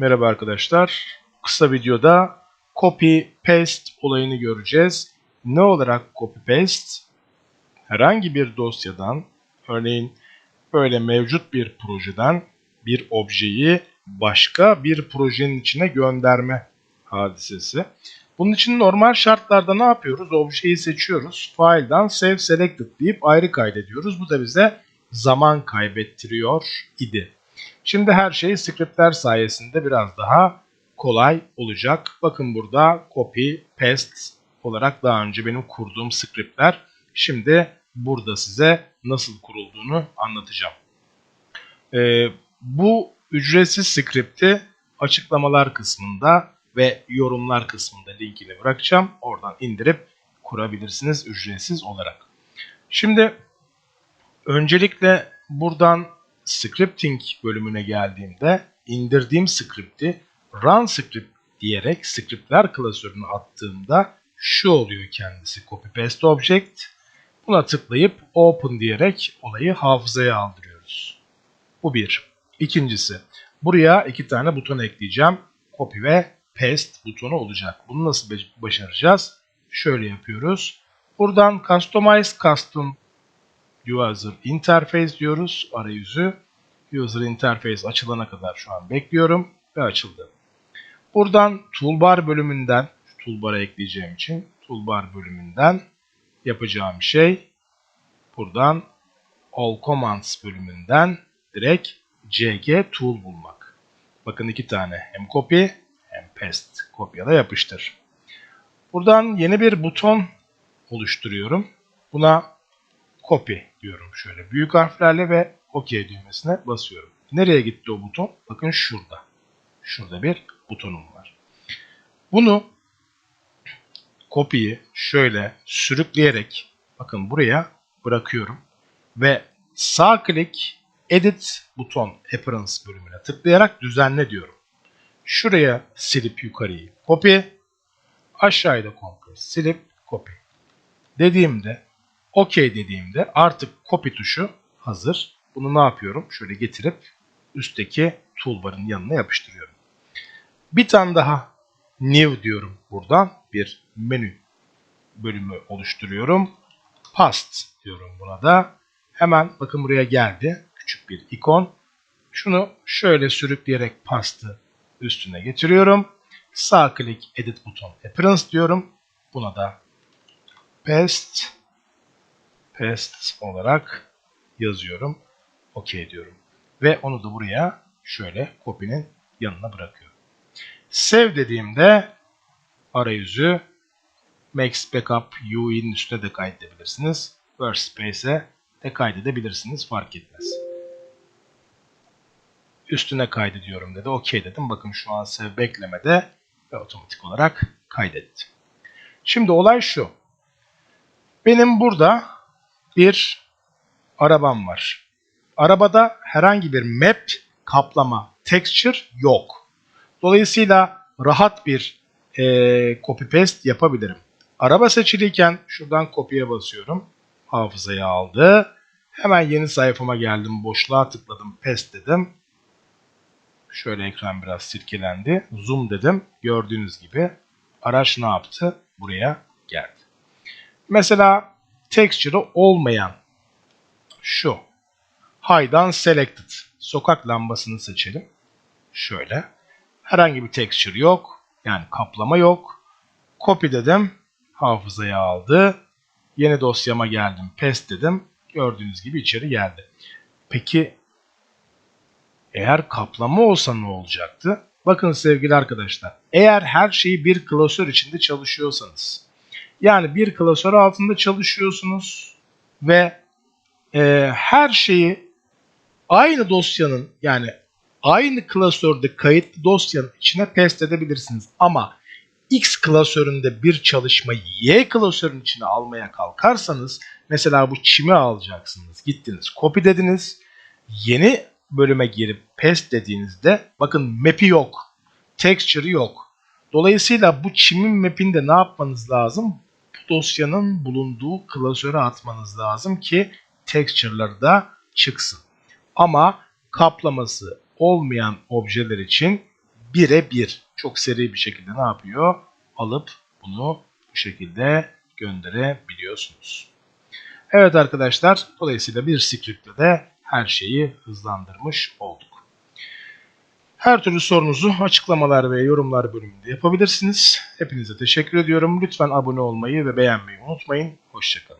Merhaba arkadaşlar. Kısa videoda copy paste olayını göreceğiz. Ne olarak copy paste? Herhangi bir dosyadan, örneğin böyle mevcut bir projeden bir objeyi başka bir projenin içine gönderme hadisesi. Bunun için normal şartlarda ne yapıyoruz? Objeyi seçiyoruz. File'dan save selected deyip ayrı kaydediyoruz. Bu da bize zaman kaybettiriyor idi. Şimdi her şey scriptler sayesinde biraz daha kolay olacak. Bakın burada copy, paste olarak daha önce benim kurduğum scriptler. Şimdi burada size nasıl kurulduğunu anlatacağım. Ee, bu ücretsiz script'i açıklamalar kısmında ve yorumlar kısmında linkini bırakacağım. Oradan indirip kurabilirsiniz ücretsiz olarak. Şimdi öncelikle buradan scripting bölümüne geldiğimde indirdiğim script'i run script diyerek scriptler klasörüne attığımda şu oluyor kendisi copy paste object. Buna tıklayıp open diyerek olayı hafızaya aldırıyoruz. Bu bir. İkincisi buraya iki tane buton ekleyeceğim. Copy ve paste butonu olacak. Bunu nasıl başaracağız? Şöyle yapıyoruz. Buradan customize custom user interface diyoruz arayüzü. User interface açılana kadar şu an bekliyorum ve açıldı. Buradan toolbar bölümünden toolbar'a ekleyeceğim için toolbar bölümünden yapacağım şey buradan all commands bölümünden direkt cg tool bulmak. Bakın iki tane hem copy hem paste kopyala yapıştır. Buradan yeni bir buton oluşturuyorum. Buna copy diyorum şöyle büyük harflerle ve OK düğmesine basıyorum. Nereye gitti o buton? Bakın şurada. Şurada bir butonum var. Bunu kopyayı şöyle sürükleyerek bakın buraya bırakıyorum ve sağ klik edit buton appearance bölümüne tıklayarak düzenle diyorum. Şuraya silip yukarıyı copy, aşağıda komple silip copy. Dediğimde OK dediğimde artık copy tuşu hazır. Bunu ne yapıyorum? Şöyle getirip üstteki toolbar'ın yanına yapıştırıyorum. Bir tane daha new diyorum buradan. Bir menü bölümü oluşturuyorum. Past diyorum buna da. Hemen bakın buraya geldi. Küçük bir ikon. Şunu şöyle sürükleyerek pastı üstüne getiriyorum. Sağ klik edit buton appearance diyorum. Buna da paste paste olarak yazıyorum. OK diyorum. Ve onu da buraya şöyle copy'nin yanına bırakıyorum. Save dediğimde arayüzü Max Backup UI'nin üstüne de kaydedebilirsiniz. Workspace'e de kaydedebilirsiniz. Fark etmez. Üstüne kaydediyorum dedi. OK dedim. Bakın şu an save beklemede ve otomatik olarak kaydetti. Şimdi olay şu. Benim burada bir arabam var. Arabada herhangi bir map, kaplama, texture yok. Dolayısıyla rahat bir e, copy paste yapabilirim. Araba seçiliyken şuradan kopya basıyorum. Hafızaya aldı. Hemen yeni sayfama geldim. Boşluğa tıkladım. Paste dedim. Şöyle ekran biraz sirkelendi. Zoom dedim. Gördüğünüz gibi araç ne yaptı? Buraya geldi. Mesela texture'ı olmayan şu. High'dan selected. Sokak lambasını seçelim. Şöyle. Herhangi bir texture yok. Yani kaplama yok. Copy dedim. Hafızaya aldı. Yeni dosyama geldim. Paste dedim. Gördüğünüz gibi içeri geldi. Peki eğer kaplama olsa ne olacaktı? Bakın sevgili arkadaşlar. Eğer her şeyi bir klasör içinde çalışıyorsanız yani bir klasör altında çalışıyorsunuz ve e, her şeyi aynı dosyanın yani aynı klasörde kayıtlı dosyanın içine paste edebilirsiniz. Ama X klasöründe bir çalışmayı Y klasörün içine almaya kalkarsanız mesela bu çimi alacaksınız. Gittiniz copy dediniz. Yeni bölüme girip paste dediğinizde bakın map'i yok. Texture'ı yok. Dolayısıyla bu çimin map'inde ne yapmanız lazım? Dosyanın bulunduğu klasöre atmanız lazım ki texture'ları da çıksın. Ama kaplaması olmayan objeler için bire bir. Çok seri bir şekilde ne yapıyor? Alıp bunu bu şekilde gönderebiliyorsunuz. Evet arkadaşlar, dolayısıyla bir scriptle de her şeyi hızlandırmış olduk. Her türlü sorunuzu açıklamalar ve yorumlar bölümünde yapabilirsiniz. Hepinize teşekkür ediyorum. Lütfen abone olmayı ve beğenmeyi unutmayın. Hoşçakalın.